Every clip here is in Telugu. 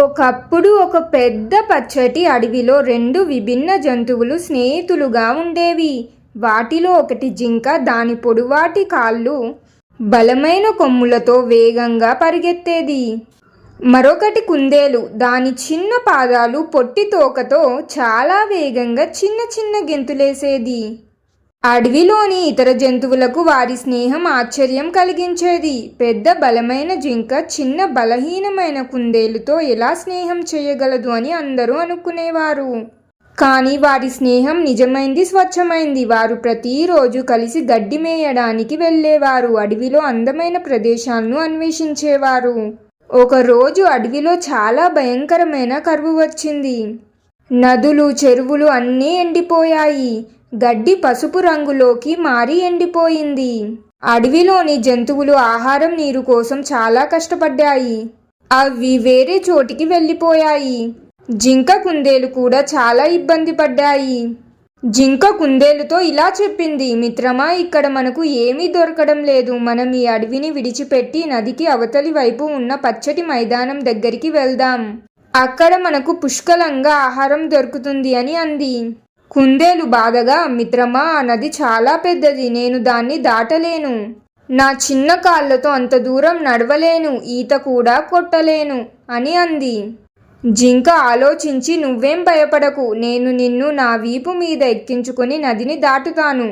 ఒకప్పుడు ఒక పెద్ద పచ్చటి అడవిలో రెండు విభిన్న జంతువులు స్నేహితులుగా ఉండేవి. వాటిలో ఒకటి జింక దాని పొడువాటి కాళ్ళు బలమైన కొమ్ములతో వేగంగా పరిగెత్తేది. మరొకటి కుందేలు దాని చిన్న పాదాలు పొట్టి తోకతో చాలా వేగంగా చిన్న చిన్న గెంతులేసేది. అడవిలోని ఇతర జంతువులకు వారి స్నేహం ఆశ్చర్యం కలిగించేది. పెద్ద బలమైన జింక చిన్న బలహీనమైన కుందేలుతో ఎలా స్నేహం చేయగలదు అని అందరూ అనుకునేవారు. కానీ వారి స్నేహం నిజమైంది స్వచ్ఛమైంది. వారు ప్రతిరోజు కలిసి గడ్డి మేయడానికి వెళ్ళేవారు అడవిలో అందమైన ప్రదేశాలను అన్వేషించేవారు. ఒకరోజు అడవిలో చాలా భయంకరమైన కరువు వచ్చింది. నదులు చెరువులు అన్నీ ఎండిపోయాయి. గడ్డి పసుపు రంగులోకి మారి ఎండిపోయింది. అడవిలోని జంతువులు ఆహారం నీరు కోసం చాలా కష్టపడ్డాయి. అవి వేరే చోటికి వెళ్ళిపోయాయి. జింక కుందేలు కూడా చాలా ఇబ్బంది పడ్డాయి. జింక కుందేలుతో ఇలా చెప్పింది మిత్రమా ఇక్కడ మనకు ఏమీ దొరకడం లేదు. మనం ఈ అడవిని విడిచిపెట్టి నదికి అవతలి వైపు ఉన్న పచ్చటి మైదానం దగ్గరికి వెళ్దాం. అక్కడ మనకు పుష్కలంగా ఆహారం దొరుకుతుంది అని అంది. కుందేలు బాధగా మిత్రమా ఆ నది చాలా పెద్దది నేను దాన్ని దాటలేను. నా చిన్న కాళ్ళతో అంత దూరం నడవలేను ఈత కూడా కొట్టలేను అని అంది. జింక ఆలోచించి నువ్వేం భయపడకు నేను నిన్ను నా వీపు మీద ఎక్కించుకొని నదిని దాటుతాను.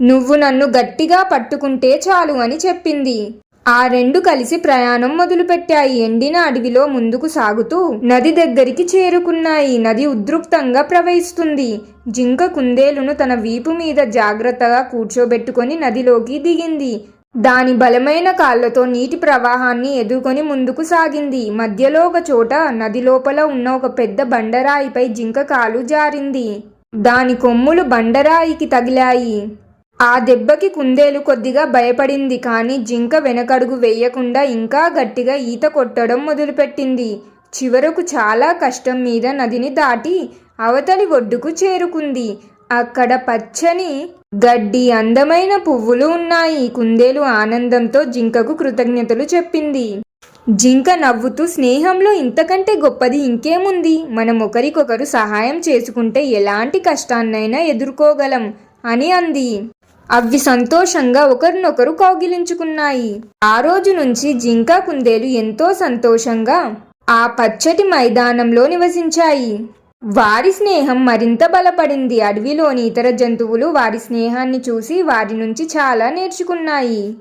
నువ్వు నన్ను గట్టిగా పట్టుకుంటే చాలు అని చెప్పింది. ఆ రెండు కలిసి ప్రయాణం మొదలుపెట్టాయి. ఎండిన అడవిలో ముందుకు సాగుతూ నది దగ్గరికి చేరుకున్నాయి. నది ఉద్రిక్తంగా ప్రవహిస్తుంది. జింక కుందేలును తన వీపు మీద జాగ్రత్తగా కూర్చోబెట్టుకొని నదిలోకి దిగింది. దాని బలమైన కాళ్ళతో నీటి ప్రవాహాన్ని ఎదుర్కొని ముందుకు సాగింది. మధ్యలో ఒక చోట నది లోపల ఉన్న ఒక పెద్ద బండరాయిపై జింక కాలు జారింది. దాని కొమ్ములు బండరాయికి తగిలాయి. ఆ దెబ్బకి కుందేలు కొద్దిగా భయపడింది కానీ జింక వెనకడుగు వేయకుండా ఇంకా గట్టిగా ఈత కొట్టడం మొదలుపెట్టింది. చివరకు చాలా కష్టం మీద నదిని దాటి అవతలి ఒడ్డుకు చేరుకుంది. అక్కడ పచ్చని గడ్డి అందమైన పువ్వులు ఉన్నాయి. కుందేలు ఆనందంతో జింకకు కృతజ్ఞతలు చెప్పింది. జింక నవ్వుతూ స్నేహంలో ఇంతకంటే గొప్పది ఇంకేముంది? మనం ఒకరికొకరు సహాయం చేసుకుంటే ఎలాంటి కష్టాన్నైనా ఎదుర్కోగలం అని అంది. అవి సంతోషంగా ఒకరినొకరు కౌగిలించుకున్నాయి. ఆ రోజు నుంచి జింక కుందేలు ఎంతో సంతోషంగా ఆ పచ్చటి మైదానంలో నివసించాయి. వారి స్నేహం మరింత బలపడింది. అడవిలోని ఇతర జంతువులు వారి స్నేహాన్ని చూసి వారి నుంచి చాలా నేర్చుకున్నాయి.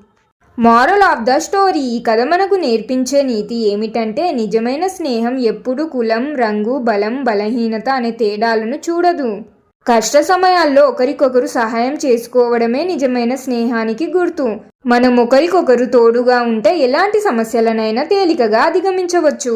Moral of the story. ఈ కథ మనకు నేర్పించే నీతి ఏమిటంటే నిజమైన స్నేహం ఎప్పుడు కులం రంగు బలం బలహీనత అనే తేడాలను చూడదు. కష్ట సమయాల్లో ఒకరికొకరు సహాయం చేసుకోవడమే నిజమైన స్నేహానికి గుర్తు. మనం ఒకరికొకరు తోడుగా ఉంటే ఎలాంటి సమస్యలనైనా తేలికగా అధిగమించవచ్చు.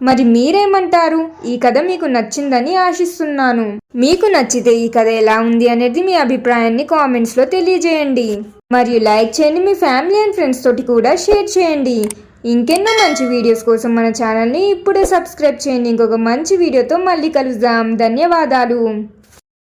మరి మీరేమంటారు? ఈ కథ మీకు నచ్చిందని ఆశిస్తున్నాను. మీకు నచ్చితే ఈ కథ ఎలా ఉంది అనేది మీ అభిప్రాయాన్ని కామెంట్స్లో తెలియజేయండి. మరియు లైక్ చేయండి మీ ఫ్యామిలీ అండ్ ఫ్రెండ్స్ తోటి కూడా షేర్ చేయండి. ఇంకెన్నో మంచి వీడియోస్ కోసం మన ఛానల్ని ఇప్పుడే సబ్స్క్రైబ్ చేయండి. ఇంకొక మంచి వీడియోతో మళ్ళీ కలుద్దాం. ధన్యవాదాలు.